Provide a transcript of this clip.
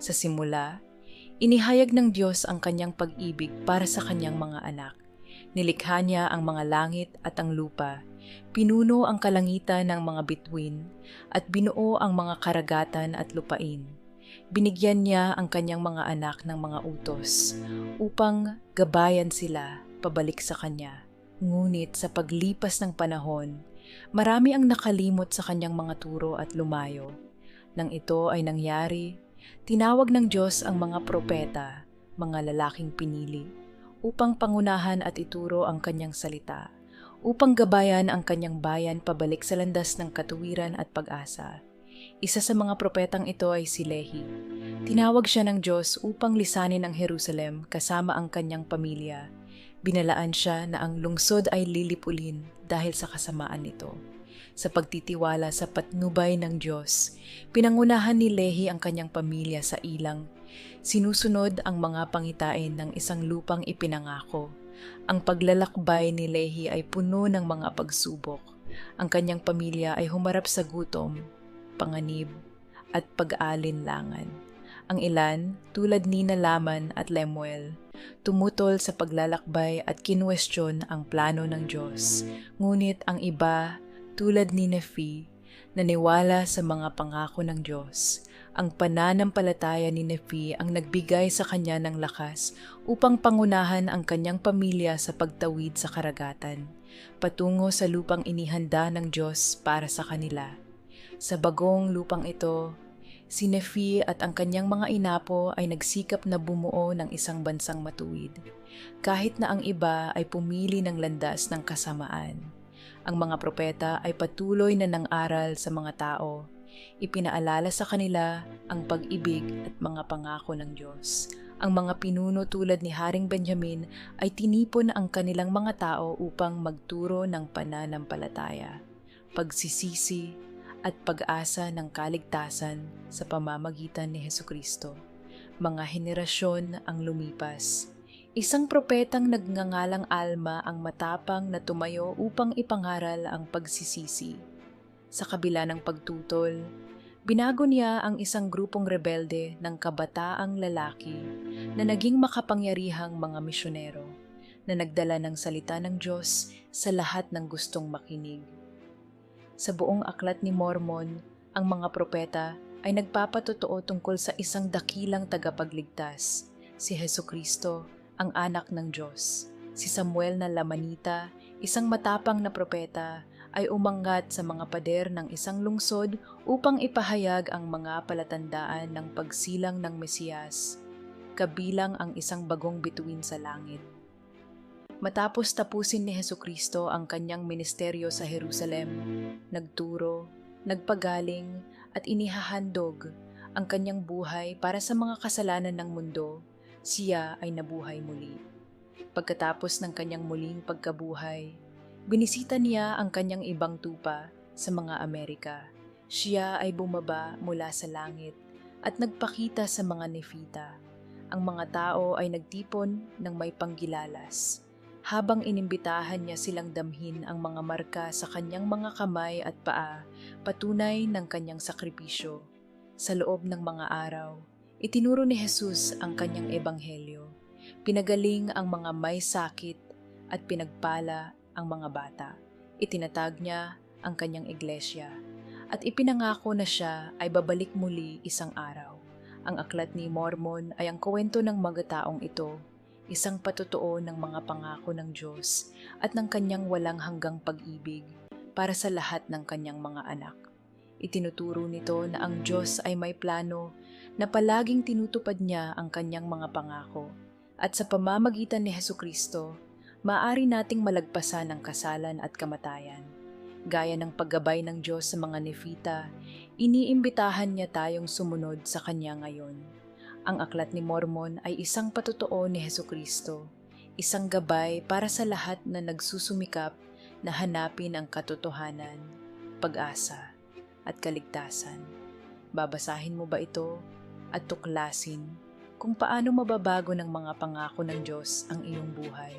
Sa simula, inihayag ng Diyos ang kanyang pag-ibig para sa kanyang mga anak. Nilikha niya ang mga langit at ang lupa, pinuno ang kalangitan ng mga bituin, at binuo ang mga karagatan at lupain. Binigyan niya ang kanyang mga anak ng mga utos upang gabayan sila pabalik sa kanya. Ngunit sa paglipas ng panahon, marami ang nakalimot sa kanyang mga turo at lumayo. Nang ito ay nangyari, tinawag ng Diyos ang mga propeta, mga lalaking pinili, upang pangunahan at ituro ang kanyang salita, upang gabayan ang kanyang bayan pabalik sa landas ng katuwiran at pag-asa. Isa sa mga propetang ito ay si Lehi. Tinawag siya ng Diyos upang lisanin ang Jerusalem kasama ang kanyang pamilya. Binalaan siya na ang lungsod ay lilipulin dahil sa kasamaan nito. Sa pagtitiwala sa patnubay ng Diyos, pinangunahan ni Lehi ang kanyang pamilya sa ilang. Sinusunod ang mga pangitain ng isang lupang ipinangako. Ang paglalakbay ni Lehi ay puno ng mga pagsubok. Ang kanyang pamilya ay humarap sa gutom, panganib, at pag-alinlangan. Ang ilan, tulad ni Nalaman at Lemuel, tumutol sa paglalakbay at kinwestiyon ang plano ng Diyos. Ngunit ang iba, tulad ni Nefi, naniwala sa mga pangako ng Diyos. Ang pananampalataya ni Nefi ang nagbigay sa kanya ng lakas upang pangunahan ang kanyang pamilya sa pagtawid sa karagatan, patungo sa lupang inihanda ng Diyos para sa kanila. Sa bagong lupang ito, si Nefi at ang kanyang mga inapo ay nagsikap na bumuo ng isang bansang matuwid, kahit na ang iba ay pumili ng landas ng kasamaan. Ang mga propeta ay patuloy na nang-aral sa mga tao, ipinaalala sa kanila ang pag-ibig at mga pangako ng Diyos. Ang mga pinuno tulad ni Haring Benjamin ay tinipon ang kanilang mga tao upang magturo ng pananampalataya, pagsisisi, at pag-asa ng kaligtasan sa pamamagitan ni Heso Kristo. Mga henerasyon ang lumipas. Isang propetang nagngangalang Alma ang matapang na tumayo upang ipangaral ang pagsisisi. Sa kabila ng pagtutol, binago niya ang isang grupong rebelde ng kabataang lalaki na naging makapangyarihang mga misyonero na nagdala ng salita ng Diyos sa lahat ng gustong makinig. Sa buong aklat ni Mormon, ang mga propeta ay nagpapatotoo tungkol sa isang dakilang tagapagligtas, si Heso Kristo, ang anak ng Diyos. Si Samuel na Lamanita, isang matapang na propeta, ay umangat sa mga pader ng isang lungsod upang ipahayag ang mga palatandaan ng pagsilang ng Mesiyas, kabilang ang isang bagong bituin sa langit. Matapos tapusin ni Heso Kristo ang kanyang ministeryo sa Jerusalem, nagturo, nagpagaling at inihahandog ang kanyang buhay para sa mga kasalanan ng mundo, siya ay nabuhay muli. Pagkatapos ng kanyang muling pagkabuhay, binisita niya ang kanyang ibang tupa sa mga Amerika. Siya ay bumaba mula sa langit at nagpakita sa mga nefita. Ang mga tao ay nagtipon ng may panggilalas habang inimbitahan niya silang damhin ang mga marka sa kanyang mga kamay at paa, patunay ng kanyang sakripisyo. Sa loob ng mga araw, itinuro ni Jesus ang kanyang ebanghelyo. Pinagaling ang mga may sakit at pinagpala ang mga bata. Itinatag niya ang kanyang iglesia at ipinangako na siya ay babalik muli isang araw. Ang aklat ni Mormon ay ang kwento ng mga taong ito isang patutuo ng mga pangako ng Diyos at ng kanyang walang hanggang pag-ibig para sa lahat ng kanyang mga anak. Itinuturo nito na ang Diyos ay may plano na palaging tinutupad niya ang kanyang mga pangako at sa pamamagitan ni Heso Kristo, maaari nating malagpasan ang kasalan at kamatayan. Gaya ng paggabay ng Diyos sa mga nefita, iniimbitahan niya tayong sumunod sa Kanya ngayon. Ang aklat ni Mormon ay isang patutuo ni Heso Kristo, isang gabay para sa lahat na nagsusumikap na hanapin ang katotohanan, pag-asa, at kaligtasan. Babasahin mo ba ito at tuklasin kung paano mababago ng mga pangako ng Diyos ang iyong buhay?